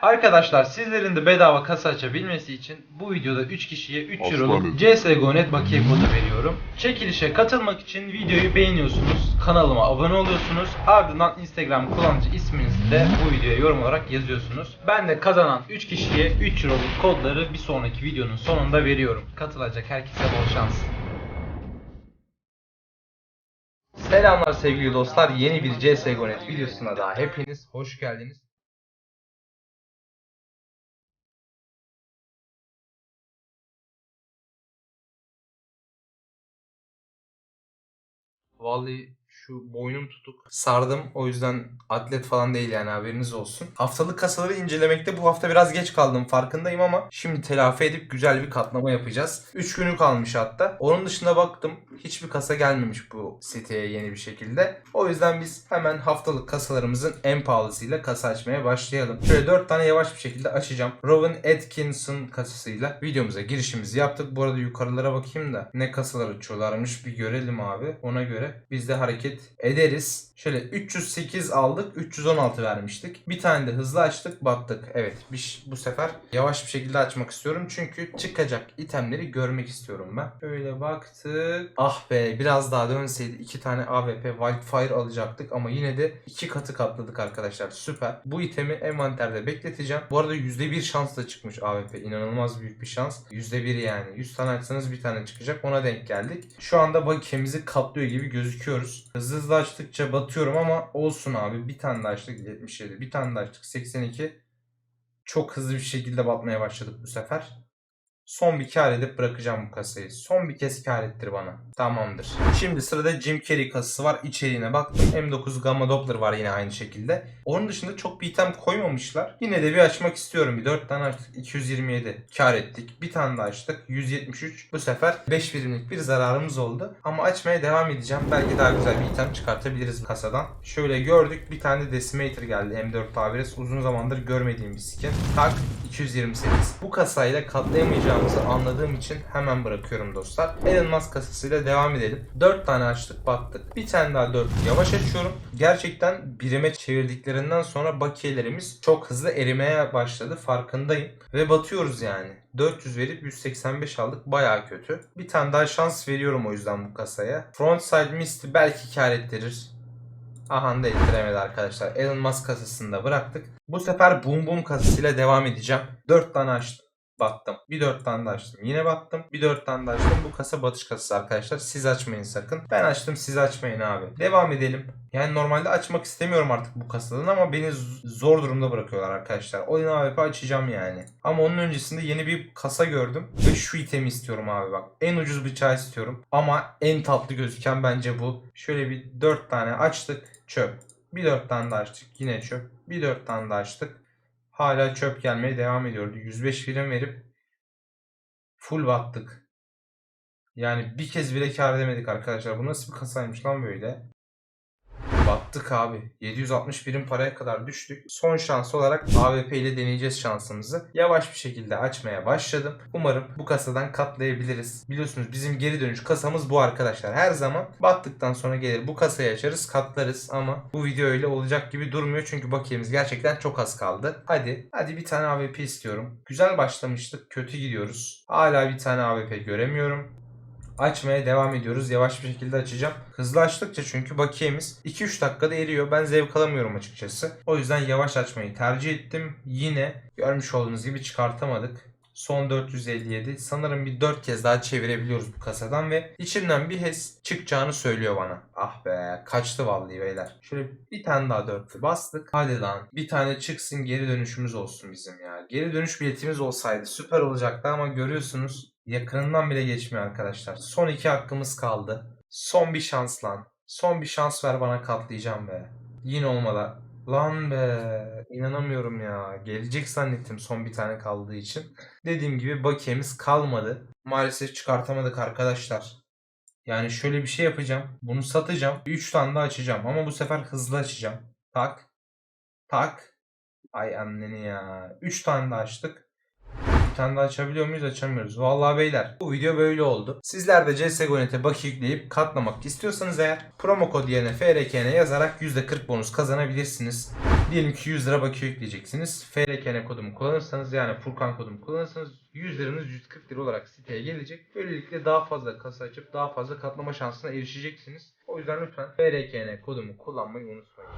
Arkadaşlar sizlerin de bedava kasa açabilmesi için bu videoda 3 kişiye 3 Aslanım. euroluk CSGO.net bakiye kodu veriyorum. Çekilişe katılmak için videoyu beğeniyorsunuz, kanalıma abone oluyorsunuz, ardından Instagram kullanıcı isminizi de bu videoya yorum olarak yazıyorsunuz. Ben de kazanan 3 kişiye 3 euroluk kodları bir sonraki videonun sonunda veriyorum. Katılacak herkese bol şans. Selamlar sevgili dostlar. Yeni bir CSGO.net videosuna daha hepiniz hoş geldiniz. Vallahi şu boynum tutuk. Sardım o yüzden atlet falan değil yani haberiniz olsun. Haftalık kasaları incelemekte bu hafta biraz geç kaldım farkındayım ama şimdi telafi edip güzel bir katlama yapacağız. 3 günü kalmış hatta. Onun dışında baktım hiçbir kasa gelmemiş bu siteye yeni bir şekilde. O yüzden biz hemen haftalık kasalarımızın en pahalısıyla kasa açmaya başlayalım. Şöyle 4 tane yavaş bir şekilde açacağım. Rowan Atkinson kasasıyla videomuza girişimizi yaptık. Bu arada yukarılara bakayım da ne kasalar açıyorlarmış bir görelim abi. Ona göre biz de hareket ederiz. Şöyle 308 aldık, 316 vermiştik. Bir tane de hızlı açtık, battık. Evet, bir, bu sefer yavaş bir şekilde açmak istiyorum. Çünkü çıkacak itemleri görmek istiyorum ben. Böyle baktık. Ah be, biraz daha dönseydi iki tane AWP Wildfire alacaktık ama yine de iki katı katladık arkadaşlar. Süper. Bu itemi envanterde bekleteceğim. Bu arada %1 şansla çıkmış AWP. İnanılmaz büyük bir şans. %1 yani. 100 tane açsanız bir tane çıkacak. Ona denk geldik. Şu anda bakiyemizi katlıyor gibi gözüküyoruz. Hızlı hızlı açtıkça batıyorum ama olsun abi. Bir tane daha açtık 77. Bir tane daha açtık 82. Çok hızlı bir şekilde batmaya başladık bu sefer. Son bir kar edip bırakacağım bu kasayı. Son bir kez kar ettir bana. Tamamdır. Şimdi sırada Jim Carrey kasası var. İçeriğine baktım. M9 Gamma Doppler var yine aynı şekilde. Onun dışında çok bir item koymamışlar. Yine de bir açmak istiyorum. Bir 4 tane açtık. 227 kar ettik. Bir tane daha açtık. 173. Bu sefer 5 birimlik bir zararımız oldu. Ama açmaya devam edeceğim. Belki daha güzel bir item çıkartabiliriz kasadan. Şöyle gördük. Bir tane Decimator geldi. M4 tabires. Uzun zamandır görmediğim bir skin. Tak 228. Bu kasayla katlayamayacağımızı anladığım için hemen bırakıyorum dostlar. Elon Musk kasasıyla devam edelim. 4 tane açtık battık. Bir tane daha 4 yavaş açıyorum. Gerçekten birime çevirdiklerinden sonra bakiyelerimiz çok hızlı erimeye başladı farkındayım. Ve batıyoruz yani. 400 verip 185 aldık baya kötü. Bir tane daha şans veriyorum o yüzden bu kasaya. Frontside Mist'i belki kar ettirir. Aha da ettiremedi arkadaşlar. Elon Musk kasasında bıraktık. Bu sefer Boom Boom kasasıyla devam edeceğim. 4 tane açtım. Battım. Bir 4 tane daha açtım. Yine battım. Bir 4 tane daha açtım. Bu kasa batış kasası arkadaşlar. Siz açmayın sakın. Ben açtım siz açmayın abi. Devam edelim. Yani normalde açmak istemiyorum artık bu kasadan ama beni zor durumda bırakıyorlar arkadaşlar. Oyun AWP açacağım yani. Ama onun öncesinde yeni bir kasa gördüm. Ve şu itemi istiyorum abi bak. En ucuz bıçağı istiyorum. Ama en tatlı gözüken bence bu. Şöyle bir 4 tane açtık. Çöp. Bir 4 tane daha açtık. Yine çöp. Bir 4 tane daha açtık. Hala çöp gelmeye devam ediyordu. 105 birim verip full battık. Yani bir kez bile kar edemedik arkadaşlar. Bu nasıl bir kasaymış lan böyle? Battık abi. 760 birim paraya kadar düştük. Son şans olarak AWP ile deneyeceğiz şansımızı. Yavaş bir şekilde açmaya başladım. Umarım bu kasadan katlayabiliriz. Biliyorsunuz bizim geri dönüş kasamız bu arkadaşlar. Her zaman battıktan sonra gelir bu kasayı açarız katlarız ama bu video öyle olacak gibi durmuyor çünkü bakiyemiz gerçekten çok az kaldı. Hadi hadi bir tane AWP istiyorum. Güzel başlamıştık kötü gidiyoruz. Hala bir tane AWP göremiyorum açmaya devam ediyoruz. Yavaş bir şekilde açacağım. Hızlı açtıkça çünkü bakiyemiz 2-3 dakikada eriyor. Ben zevk alamıyorum açıkçası. O yüzden yavaş açmayı tercih ettim. Yine görmüş olduğunuz gibi çıkartamadık. Son 457. Sanırım bir 4 kez daha çevirebiliyoruz bu kasadan ve içimden bir hes çıkacağını söylüyor bana. Ah be kaçtı vallahi beyler. Şöyle bir tane daha dörtlü bastık. Hadi lan bir tane çıksın geri dönüşümüz olsun bizim ya. Geri dönüş biletimiz olsaydı süper olacaktı ama görüyorsunuz yakınından bile geçmiyor arkadaşlar. Son iki hakkımız kaldı. Son bir şans lan. Son bir şans ver bana katlayacağım be. Yine olmadı. Lan be inanamıyorum ya. Gelecek zannettim son bir tane kaldığı için. Dediğim gibi bakiyemiz kalmadı. Maalesef çıkartamadık arkadaşlar. Yani şöyle bir şey yapacağım. Bunu satacağım. 3 tane daha açacağım ama bu sefer hızlı açacağım. Tak. Tak. Ay anneni ya. 3 tane daha açtık. Tane daha açabiliyor muyuz? Açamıyoruz. Vallahi beyler bu video böyle oldu. Sizler de CSGO.net'e baki yükleyip katlamak istiyorsanız eğer promo kod yerine FRKN yazarak %40 bonus kazanabilirsiniz. Diyelim ki 100 lira bakiye yükleyeceksiniz. FRKN kodumu kullanırsanız yani Furkan kodumu kullanırsanız 100 liranız 140 lira olarak siteye gelecek. Böylelikle daha fazla kasa açıp daha fazla katlama şansına erişeceksiniz. O yüzden lütfen FRKN kodumu kullanmayı unutmayın.